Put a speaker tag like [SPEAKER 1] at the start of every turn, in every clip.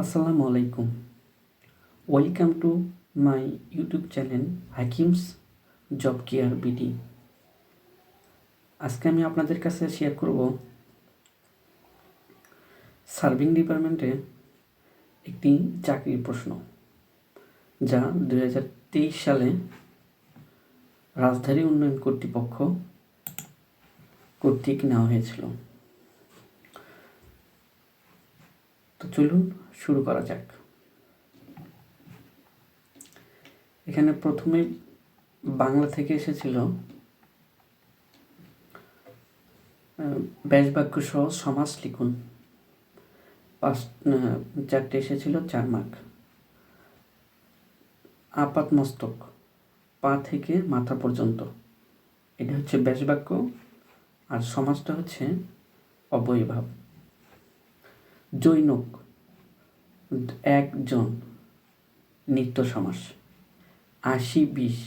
[SPEAKER 1] আসসালামু আলাইকুম। Welcome to my YouTube channel Hakims job care BD আজকে আমি আপনাদের কাছে শেয়ার করব সার্ভিং ডিপার্টমেন্টে একটি চাকরির প্রশ্ন, যা দু হাজার তেইশ সালে রাজধানী উন্নয়ন কর্তৃপক্ষ কর্তৃক নেওয়া হয়েছিল। তো চলুন শুরু করা যাক। এখানে প্রথমে বাংলা থেকে এসেছিল ব্যাস বাক্য সহ সমাস লিখুন। পাঁচ চারটে এসেছিল, চার মার্ক। আপাত মস্তক, পা থেকে মাথা পর্যন্ত। এটা হচ্ছে ব্যাস বাক্য আর সমাজটা হচ্ছে অবয়ভাব জৈনক একজন নিত্য সমাস, আশি বিশ,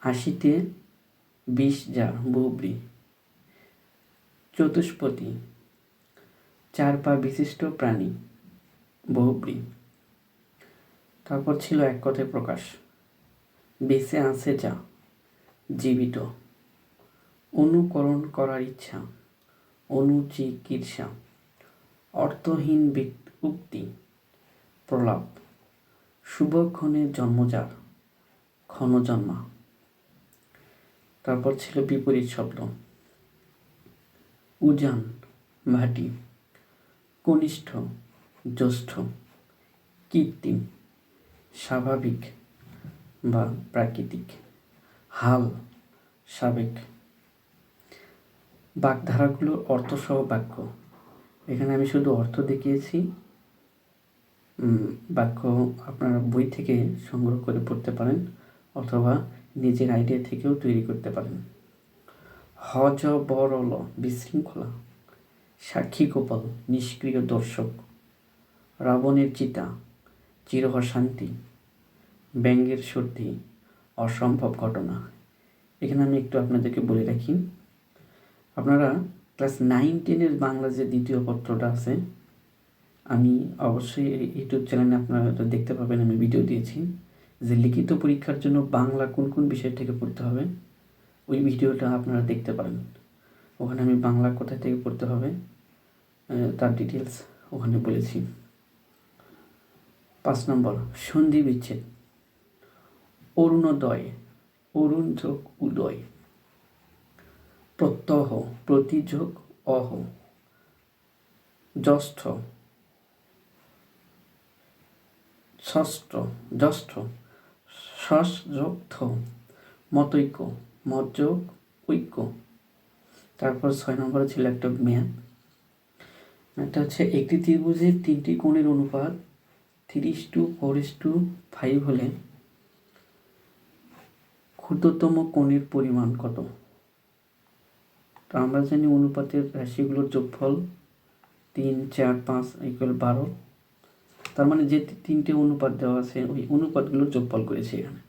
[SPEAKER 1] আশিতে বিশ যা বহুব্রী চতুষ্পতি, চার পা বিশিষ্ট প্রাণী বহুব্রী তারপর ছিল এক কথায় প্রকাশ, বেঁচে আছে যা, জীবিত। অনুকরণ করার ইচ্ছা, অনুচিকিৎসা, অর্থহীন উক্তি। প্রলাপ শুভক্ষণে জন্মজার ক্ষণজন্মা। তারপর ছিল বিপরীত শব্দ। উজান, ভাটি, কনিষ্ঠ, জ্যৈষ্ঠ, কৃত্রিম, স্বাভাবিক বা প্রাকৃতিক। হাল, সাবেক। বাগধারাগুলোর অর্থসহ বাক্য। এখানে আমি শুধু অর্থ দেখিয়েছি বাক্য আপনারা বই থেকে সংগ্রহ করে পড়তে পারেন অথবা নিজের আইডিয়া থেকেও তৈরি করতে পারেন। হজ বরল বিশৃঙ্খলা, সাক্ষী গোপাল, নিষ্ক্রিয় দর্শক, রাবণের চিতা, চিরহ শান্তি, ব্যঙ্গের সর্দি, অসম্ভব ঘটনা। এখানে আমি একটু আপনাদেরকে বলে রাখি। আপনারা ক্লাস নাইন টেনের বাংলা যে দ্বিতীয় পত্রটা আছে আমি অবশ্যই ইউটিউব চ্যানেলে আপনারা হয়তো দেখতে পাবেন, আমি ভিডিও দিয়েছি যে লিখিত পরীক্ষার জন্য বাংলা কোন কোন বিষয় থেকে পড়তে হবে, ওই ভিডিওটা আপনারা দেখতে পারেন। ওখানে আমি বাংলা কোথায় থেকে পড়তে হবে তার ডিটেলস ওখানে বলেছি। পাঁচ নম্বর, সন্ধি বিচ্ছেদ। অরুণোদয়, অরুণ যোগ উদয়। প্রত্যহ প্রতিযোগ অহ। জ্যষ্ঠ ষষ্ঠ, জ্যষ্ঠ ষষ্ঠ যোগ থ মতৈক্য মতযোগ ঐক্য। তারপর ছয় নম্বরে ছিল একটা ম্যাথ ম্যাথটা হচ্ছে একটি ত্রিভুজের তিনটি কোণের অনুপাত three to four to five হলে ক্ষুদ্রতম কোণের পরিমাণ কত? তো আমরা জানি অনুপাতের রাশিগুলোর যোগফল তিন, চার, পাঁচ ইকুয়াল বারো। তার মানে যে তিনটে অনুপাত দেওয়া আছে, ওই অনুপাতগুলোর যোগফল করেছে এখানে।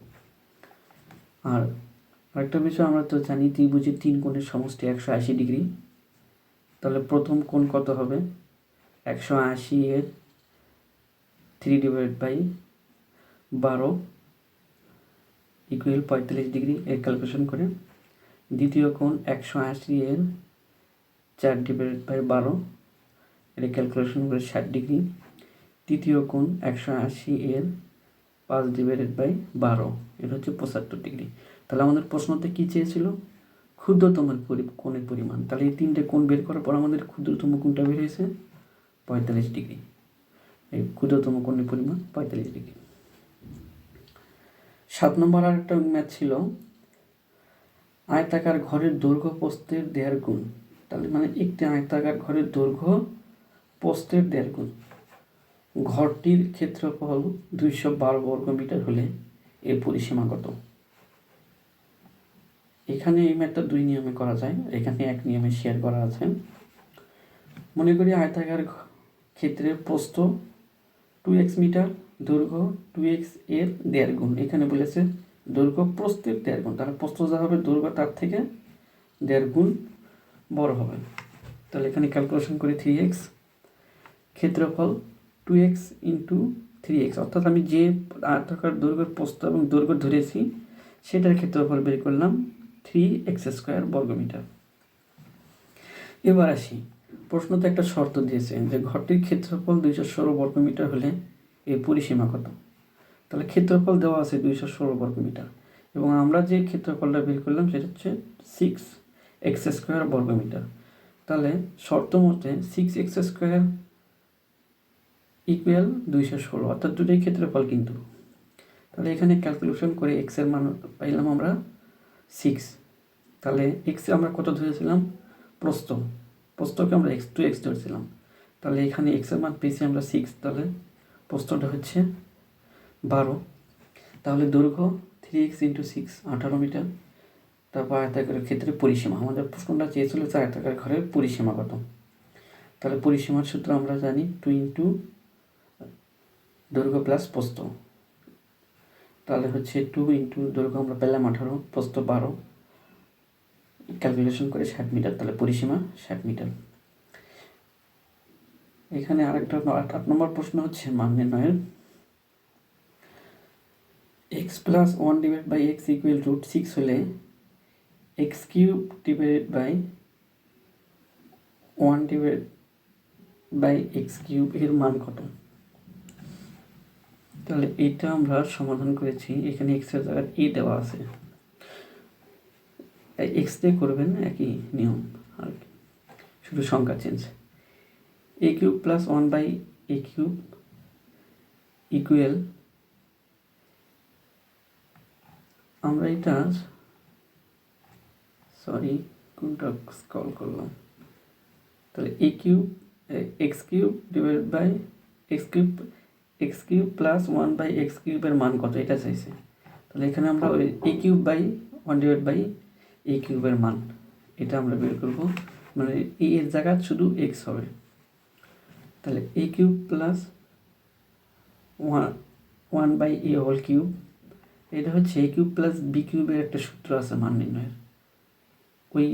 [SPEAKER 1] আর আরেকটা বিষয়, আমরা তো জানি ত্রিভুজের তিন কোণের সমষ্টি একশো আশি ডিগ্রি। তাহলে প্রথম কোণ কত হবে? একশো আশি এর থ্রি ডিভাইড বাই বারো ইকুয়াল পঁয়তাল্লিশ ডিগ্রি এর ক্যালকুলেশন করে। দ্বিতীয় কোণ একশো আশি এর চার ডিভাইড বাই বারো এটা ক্যালকুলেশন করে ষাট ডিগ্রি। তৃতীয় কোণ একশো আশি এর পাঁচ ডিভাইডেড বাই বারো। এটা হচ্ছে পঁচাত্তর ডিগ্রি তাহলে আমাদের প্রশ্নতে কী চেয়েছিল? ক্ষুদ্রতম কোণের পরিমাণ। তাহলে এই তিনটে কোণ বের করার পর আমাদের ক্ষুদ্রতম কোণটা বের হয়েছে পঁয়তাল্লিশ ডিগ্রি এই ক্ষুদ্রতম কোণের পরিমাণ পঁয়তাল্লিশ ডিগ্রি সাত নম্বর আর একটা ম্যাথ ছিল, আয়তাকার ঘরের দৈর্ঘ্য পোস্তের দেড় গুণ। তাহলে মানে একটি আয়তাকার ঘরের দৈর্ঘ্য পোস্তের দেড় গুণ। ঘরটির ক্ষেত্রফল দুইশো বারো বর্গ মিটার হলে এর পরিসীমা কত? এখানে এই ম্যাথটা দুই নিয়মে করা যায়, এখানে এক নিয়মে শেয়ার করা আছে। মনে করি আয়তাকার ক্ষেত্রে প্রস্থ টু এক্স মিটার, দৈর্ঘ্য টু এক্সের দেড় গুণ। এখানে বলেছে দৈর্ঘ্য প্রস্থের দেড় গুণ। তাহলে প্রস্থ যা হবে, দৈর্ঘ্য তার থেকে দেড় গুণ বড় হবে। তাহলে এখানে ক্যালকুলেশন করি থ্রি এক্স ক্ষেত্রফল two x into three x অর্থাৎ আমি যে আয়তাকার দৈর্ঘ্যের প্রস্থ এবং দৈর্ঘ্য ধরেছি, সেটার ক্ষেত্রফল বের করলাম থ্রি এক্স স্কোয়ার বর্গমিটার। এবার আসি। প্রশ্নতে একটা শর্ত দিয়েছে যে ঘরটির ক্ষেত্রফল দুইশো ষোলো বর্গমিটার হলে এর পরিসীমা কত? তাহলে ক্ষেত্রফল দেওয়া আছে দুইশো ষোলো বর্গমিটার এবং আমরা যে ক্ষেত্রফলটা বের করলাম সেটা হচ্ছে সিক্স এক্স স্কোয়ার বর্গমিটার। তাহলে শর্ত মতে সিক্স এক্স স্কোয়ার ইকুয়াল দুইশো ষোলো, অর্থাৎ দুটোই ক্ষেত্রফল কিন্তু। তাহলে এখানে ক্যালকুলেশন করে এক্সের মান পাইলাম আমরা সিক্স তাহলে এক্সে আমরা কত ধরেছিলাম? প্রস্থ। প্রস্থকে আমরা এক্স টু এক্স ধরেছিলাম। তাহলে এখানে এক্সের মান পেয়েছি আমরা সিক্স তাহলে প্রস্থটা হচ্ছে বারো। তাহলে দৈর্ঘ্য থ্রি এক্স ইন্টু সিক্স আঠারো মিটার। তারপর আয়তাকারের ক্ষেত্রে পরিসীমা। আমাদের প্রশ্নটা চেয়েছিল যে আয়তাকার ঘরের পরিসীমা কত। তাহলে পরিসীমার সূত্র আমরা জানি টু ইন্টু দৈর্ঘ্য প্লাস প্রস্থ। তাহলে হচ্ছে টু ইন্টু দৈর্ঘ্য আমরা পেলাম আঠারো, প্রস্থ বারো। ক্যালকুলেশন করে ষাট মিটার, তাহলে পরিসীমা ষাট মিটার। এখানে আরেকটা আট নম্বর প্রশ্ন হচ্ছে মান নির্ণয়ের। X plus one divide by x equal root six হলে x cube divided by one divide by x cube এর মান কত? তাহলে এটা আমরা সমাধান করেছি। এখানে এক্স এক্সের জায়গায় এ দেওয়া আছে। এক্স দিয়ে করবেন একই নিয়ম আর শুধু সংখ্যা change a cube plus one by a cube equal আমরা এটা সরি কোনটা কল করলাম? তাহলে a cube x cube divide by x cube x cube plus one by x কিউবের মান কত? এটা চাইছে। তাহলে এখানে আমরা ওই a cube by one divide by a কিউবের মান। এটা আমরা বের করব। মানে এ এর জায়গায় শুধু এক্স হবে। তাহলে a cube plus one one by a whole cube. এটা হচ্ছে এ কিউব প্লাস বি কিউবের একটা সূত্র আছে মান নির্ণয়ের। ওই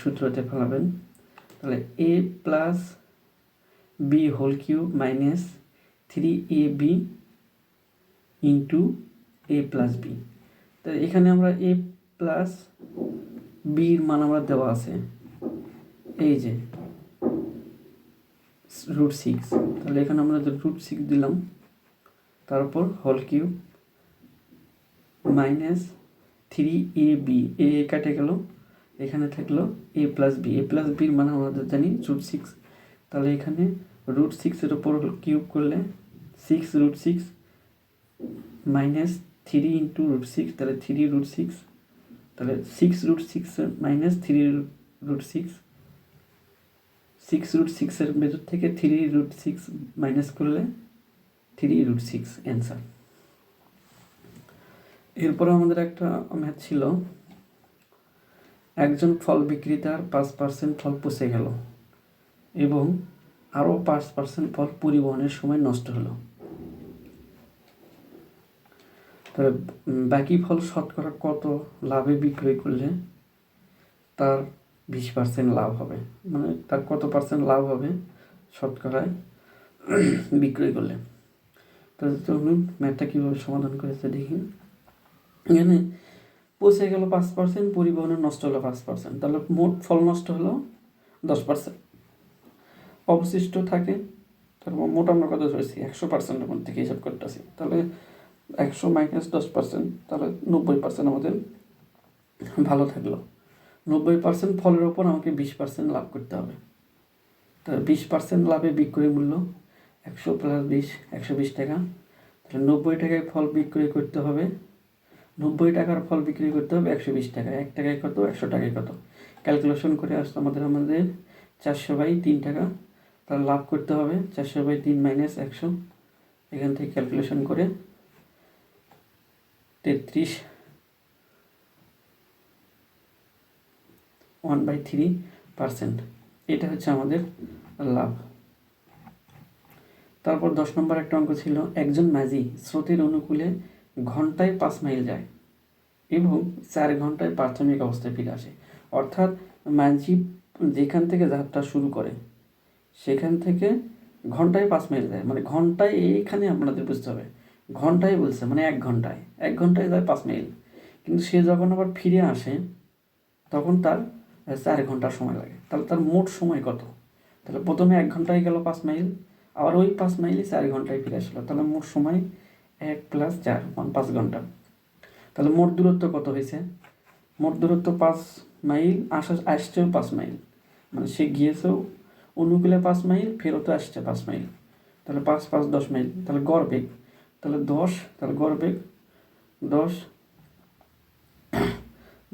[SPEAKER 1] সূত্রতে ফেলাবেন। তাহলে a plus b whole cube minus three a b into a plus b তো এখানে আমরা এ প্লাস বির মান আমরা দেওয়া আছে। এই যে রুট সিক্স তাহলে এখানে আমরা রুট সিক্স দিলাম, তারপর whole cube minus three a b a কাটে গেল, এখানে থাকল a plus b a plus বির মানে আমাদের জানি রুট সিক্স তাহলে এখানে রুট সিক্সের ওপর কিউব করলে six root six minus three into root six তাহলে থ্রি রুট সিক্স তাহলে six root six minus three root six six root সিক্সের ভেতর থেকে থ্রি রুট সিক্স মাইনাস করলে থ্রি রুট সিক্স অ্যান্সার এরপর আমাদের একটা ম্যাথ ছিল, একজন ফল বিক্রেতার পাঁচ পার্সেন্ট ফল পচে গেল এবং আরও পাঁচ পার্সেন্ট ফল পরিবহনের সময় নষ্ট হলো। তবে বাকি ফল শতকরা কত লাভে বিক্রয় করলে তার বিশ পার্সেন্ট লাভ হবে? মানে তার কত পার্সেন্ট লাভ হবে শতকরায় বিক্রয় করলে? তো চলুন ম্যাথটা কীভাবে সমাধান করেছে দেখি। এখানে পৌঁছে গেল পাঁচ পার্সেন্ট পরিবহনের নষ্ট হলো পাঁচ পার্সেন্ট। তাহলে মোট ফল নষ্ট হলো দশ পার্সেন্ট। অবশিষ্ট থাকে তারপর মোট আমরা কত ধরেছি? একশো পার্সেন্টের মধ্যে থেকে হিসাব করতেছি। তাহলে একশো মাইনাস দশ পার্সেন্ট তাহলে নব্বই পার্সেন্ট আমাদের ভালো থাকল। নব্বই পার্সেন্ট ফলের ওপর আমাকে বিশ পার্সেন্ট লাভ করতে হবে। তাহলে বিশ পার্সেন্ট লাভে বিক্রয় মূল্য একশো প্লাস বিশ, একশো বিশ টাকা। তাহলে নব্বই টাকায় ফল বিক্রয় করতে হবে। নব্বই টাকার ফল বিক্রি করতে হবে একশো বিশ টাকায়। এক টাকায় কত? একশো টাকায় কত? ক্যালকুলেশন করে আসতো আমাদের আমাদের চারশো বাই তিন টাকা। তার লাভ করতে হবে চারশো বাই তিন মাইনাস একশো। এখান থেকে ক্যালকুলেশন করে তেত্রিশ ওয়ান বাই থ্রি পার্সেন্ট এটা হচ্ছে আমাদের লাভ। তারপর দশ নম্বর একটা অঙ্ক ছিল, একজন মাঝি স্রোতের অনুকূলে ঘন্টায় পাঁচ মাইল যায় এবং চার ঘন্টায় প্রাথমিক অবস্থায় ফিরে আসে। অর্থাৎ মাঝি যেখান থেকে যাত্রা শুরু করে সেখান থেকে ঘন্টায় পাঁচ মাইল যায়। মানে ঘন্টায় এইখানে আপনাদের বুঝতে হবে। ঘন্টায় বলছে মানে এক ঘন্টায়। এক ঘন্টায় যায় পাঁচ মাইল কিন্তু সে যখন আবার ফিরে আসে, তখন তার চার ঘণ্টা সময় লাগে। তাহলে তার মোট সময় কত? তাহলে প্রথমে এক ঘন্টায় গেল পাঁচ মাইল, আবার ওই পাঁচ মাইলই চার ঘন্টায় ফিরে আসলো। তাহলে মোট সময় এক প্লাস চার মানে পাঁচ ঘণ্টা। তাহলে মোট দূরত্ব কত হয়েছে? মোট দূরত্ব পাঁচ মাইল আসা আসছেও পাঁচ মাইল। মানে সে গিয়েছেও অনুকূলে পাঁচ মাইল, ফেরত আসছে পাঁচ মাইল। তাহলে পাঁচ পাঁচ, দশ মাইল। তাহলে গড় বেগ। তাহলে দশ, তাহলে গড় বেগ, দশ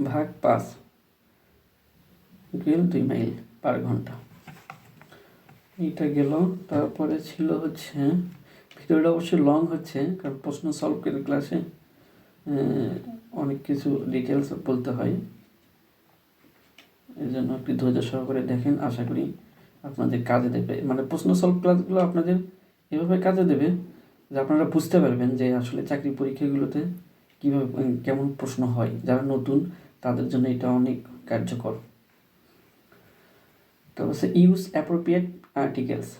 [SPEAKER 1] ভাগ পাঁচ গেল দুই মাইল পার ঘণ্টা। এইটা গেল। তারপরে ছিল হচ্ছে, ভিডিওটা অবশ্যই লং হচ্ছে, কারণ প্রশ্ন সলভ করে ক্লাসে অনেক কিছু ডিটেলস বলতে হয়। এই জন্য একটু ধৈর্য সহকারে দেখেন, আশা করি আপনাদের কাজে দেবে। মানে প্রশ্ন সলভ ক্লাসগুলো আপনাদের এভাবে কাজে দেবে যে আপনারা বুঝতে পারবেন যে আসলে চাকরি পরীক্ষাগুলোতে কীভাবে কেমন প্রশ্ন হয়। যারা নতুন, তাদের জন্য এটা অনেক কার্যকর। তো হচ্ছে ইউজ অ্যাপ্রোপ্রিয়েট আর্টিকেলস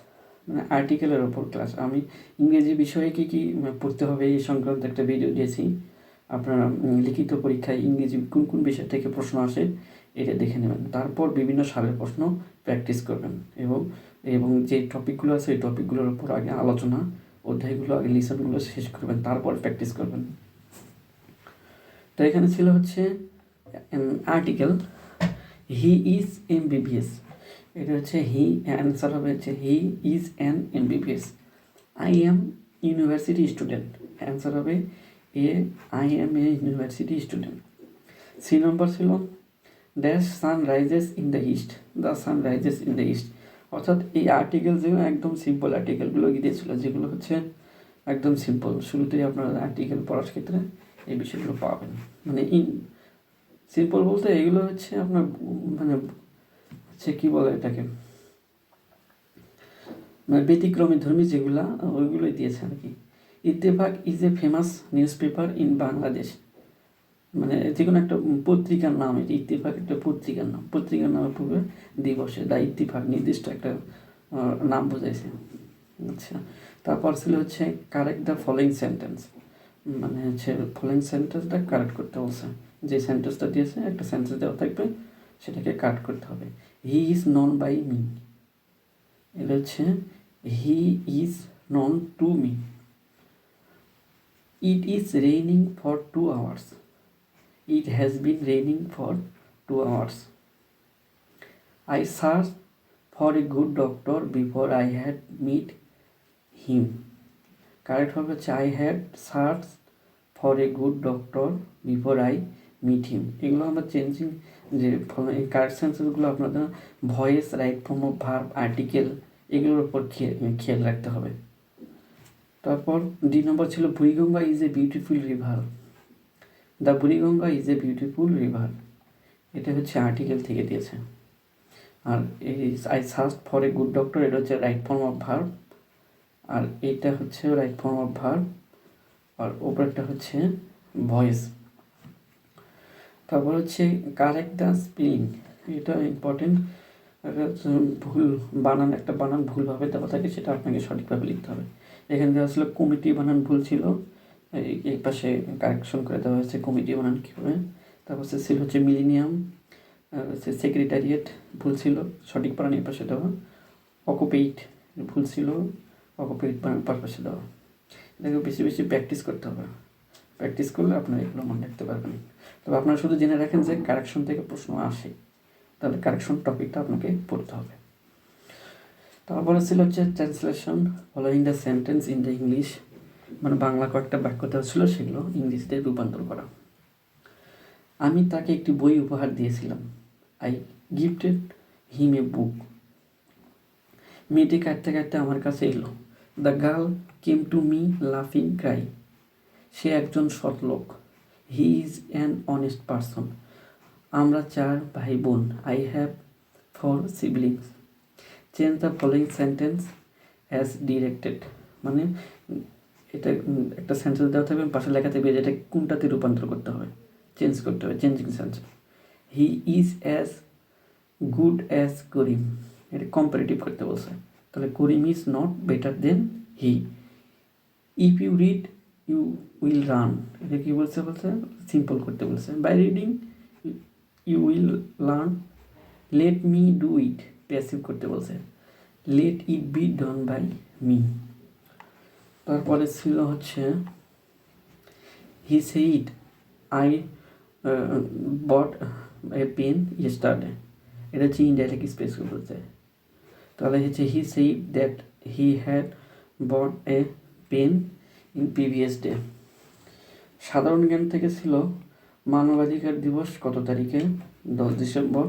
[SPEAKER 1] মানে আর্টিকেলের ওপর ক্লাস আমি ইংরেজি বিষয়ে কী কী পড়তে হবে এই সংক্রান্ত একটা ভিডিও দিয়েছি। আপনারা লিখিত পরীক্ষায় ইংরেজি কোন কোন বিষয় থেকে প্রশ্ন আসে, এটা দেখে নেবেন। তারপর বিভিন্ন সালের প্রশ্ন প্র্যাকটিস করবেন এবং এবং যে টপিকগুলো আছে এই টপিকগুলোর উপর আগে আলোচনা, অধ্যায়গুলো, আগে লিসনগুলো শেষ করবেন, তারপর প্র্যাকটিস করবেন। তো এখানে ছিল হচ্ছে article he is M BBS এটা হচ্ছে হি অ্যান্সার হবে হচ্ছে he is an MBBS I am university student answer হবে, a I am a university student C number ছিল dash sun rises in the east the sun rises in the east অর্থাৎ এই article যেগুলো একদম simple আর্টিকেলগুলো দিয়েছিল, যেগুলো হচ্ছে একদম সিম্পল শুরুতেই আপনারা আর্টিকেল পড়ার ক্ষেত্রে এই বিষয়গুলো পাবেন। মানে ইন সিম্পল বলতে এগুলো হচ্ছে আপনার মানে হচ্ছে কী বলে এটাকে? মানে ব্যতিক্রমী ধর্মী যেগুলা, ওইগুলোই দিয়েছে আর কি। Ittefaq is a famous newspaper in Bangladesh মানে যে কোনো একটা পত্রিকার নাম, এটা ইত্তেফাক একটা পত্রিকার নাম। পত্রিকার নামে পূর্বে দিবসে দা ইত্তেফাক, নির্দিষ্ট একটা নাম বোঝাইছে। আচ্ছা তারপর ছিল হচ্ছে কারেক্ট দ্য ফলোয়িং সেন্টেন্স মানে হচ্ছে ফলোয়িং সেন্টেন্সটা কারেক্ট করতে বলছে। যে সেন্টেন্সটা দিয়েছে, একটা সেন্টেন্স দেওয়া থাকবে, সেটাকে কাট করতে হবে। He is known by me এটা হচ্ছে he is known to me it is raining for two hours It has been raining for two hours. I searched for a good doctor before I had met him. Correct হবে হচ্ছে I had search for a good doctor before I meet him এগুলো আমরা changing যে correct সেন্সেসগুলো আপনাদের voice right form of verb article এগুলোর উপর খেয়াল রাখতে হবে তারপর ডি নম্বর ছিল ভুইগঙ্গা is a beautiful river the Buriganga is a beautiful river. এটা হচ্ছে আর্টিকেল থেকে দিয়েছে। আর এই I search for a good doctor, এটা হচ্ছে রাইট ফর্ম অফ ভার্ব। আর এইটা হচ্ছে রাইট ফর্ম অফ ভার্ব। আর ওপরটা হচ্ছে ভয়েস। তারপর হচ্ছে কারেক্ট দ্য স্পেলিং। এটা ইম্পর্টেন্ট। ভুল বানান, একটা বানান ভুলভাবে দেওয়া থাকে, সেটা আপনাকে সঠিকভাবে লিখতে হবে। এখানে ছিল কমিটি বানান ভুল ছিল। এই পাশে কারেকশন করে দেওয়া হয়েছে কমিটি বানান কীভাবে? তারপর ছিল হচ্ছে মিলিনিয়াম হচ্ছে সেক্রেটারিয়েট, ভুল ছিল, সঠিক বানান এই পাশে দেওয়া। অকুপেইট, ভুল ছিল, অকুপেইট বানান পাশে দেওয়া। এটাকে বেশি বেশি প্র্যাকটিস করতে হবে। প্র্যাকটিস করলে আপনারা এগুলো মনে রাখতে পারবেন। তবে আপনারা শুধু জেনে রাখেন যে কারেকশন থেকে প্রশ্ন আসে। তাহলে কারেকশন টপিকটা আপনাকে পড়তে হবে। তারপরে ছিল হচ্ছে translation following the sentence in the English. মানে বাংলা কয়েকটা বাক্য দেওয়া ছিল, সেগুলো ইংরেজিতে রূপান্তর করা। আমি তাকে একটি বই উপহার দিয়েছিলাম। আই গিফটেড হিম এ বুক মেয়েটি কাটতে কাটতে আমার কাছে এলো। The girl came to me লাফিং ক্রাই সে একজন সৎ লোক। He is an honest person আমরা চার ভাই বোন I have four siblings change the following sentence as directed মানে এটা একটা সেন্টেন্স দেওয়া থাকবে, পাশে লেখা থাকবে যেটা কোনটাতে রূপান্তর করতে হবে। চেঞ্জ করতে হবে changing sense he is as good as Karim এটা কম্পারেটিভ করতে বলছে। তাহলে Karim is not better than he if you read you will run এটা কি বলছে বলছে? সিম্পল করতে বলছে। By reading you will learn let me do it passive করতে বলছে। Let it be done by me তারপরে ছিল হচ্ছে he said I bought a pen yesterday এটা হচ্ছে ইনডাইরেক্ট স্পেস বলছে। তাহলে হচ্ছে he said that he had bought a pen in previous day সাধারণ জ্ঞান থেকে ছিল, মানবাধিকার দিবস কত তারিখে? দশ ডিসেম্বর।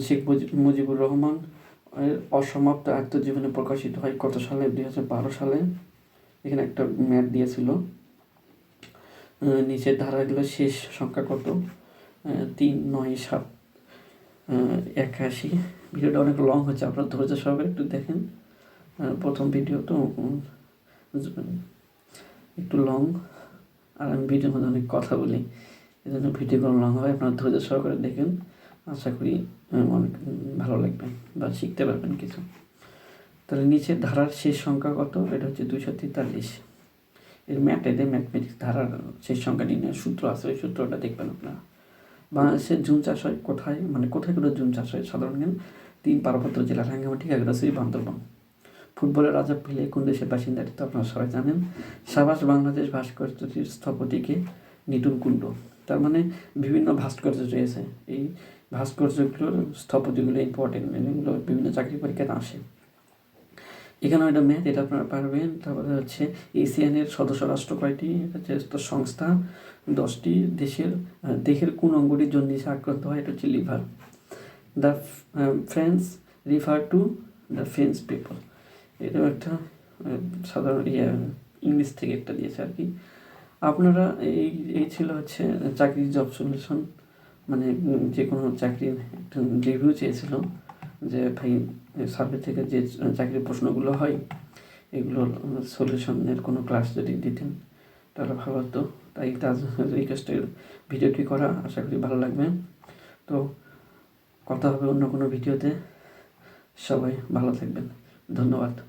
[SPEAKER 1] শেখ মুজি- মুজিবুর রহমান অসমাপ্ত আত্মজীবনে প্রকাশিত হয় কত সালে? দুই হাজার বারো সালে। এখানে একটা ম্যাপ দিয়েছিল। নিচের ধারাগুলো শেষ সংখ্যা কত? তিন, নয়, সাত একাশি। ভিডিওটা অনেক লং হচ্ছে, আপনারা ধৈর্য সহকারে একটু দেখেন। প্রথম ভিডিও তো একটু লং আর আমি ভিডিওর মধ্যে অনেক কথা বলি এই জন্য ভিডিওগুলো লং হয় আপনারা ধৈর্য সহকারে দেখেন। আশা করি অনেক ভালো লাগবে বা শিখতে পারবেন কিছু। তাহলে নিচের ধারার শেষ সংখ্যা কত? এটা হচ্ছে দুইশো তেতাল্লিশ। এর ম্যাথেতে ম্যাথমেটিক্স ধারার শেষ সংখ্যা নির্ণয়ের সূত্র আছে, ওই সূত্রটা দেখবেন আপনারা। বাংলাদেশে জুন চাষ হয় কোথায়? মানে কোথায় কোথায় জুন চাষ হয় সাধারণ জ্ঞান? তিন পার্বত্য জেলা, রাঙ্গামাটি খাগড়াছড়ি বান্দরবান। ফুটবলের রাজা পেলে কোন দেশের বাসিন্দা তো আপনারা সবাই জানেন। সাবাস বাংলাদেশ ভাস্কর্যটির স্থপতিকে নিটুল কুণ্ড। তার মানে বিভিন্ন ভাস্কর্য রয়েছে। এই ভাস্কর্যগুলোর স্থপতিগুলো ইম্পর্টেন্ট এগুলো বিভিন্ন চাকরি পরীক্ষাতে আসে। এখানে একটা ম্যাথ এটা আপনারা পারবেন। তারপরে হচ্ছে এশিয়ানের সদস্য রাষ্ট্র কয়টি? হচ্ছে সংস্থা, দশটি দেশের দেহের কোন অঙ্গটি জন্ডিসে আক্রান্ত হয়? এটা হচ্ছে liver. The French refer to the French people এটাও একটা সাধারণ ইয়ে ইংলিশ থেকে একটা দিয়েছে আর কি। আপনারা এই এই ছিল হচ্ছে চাকরির জব সলিউশন মানে যে কোনো চাকরির একটা রিভিউ চেয়েছিল যে, ভাই সার্ভে থেকে যে চাকরির প্রশ্নগুলো হয় এগুলোর সলিউশনের কোনো ক্লাস যদি দিতেন, তাহলে ভালো হতো। তাই তার রিকোয়েস্টের ভিডিওটি করা, আশা করি ভালো লাগবে। তো, কথা হবে অন্য কোনো ভিডিওতে। সবাই ভালো থাকবেন। ধন্যবাদ।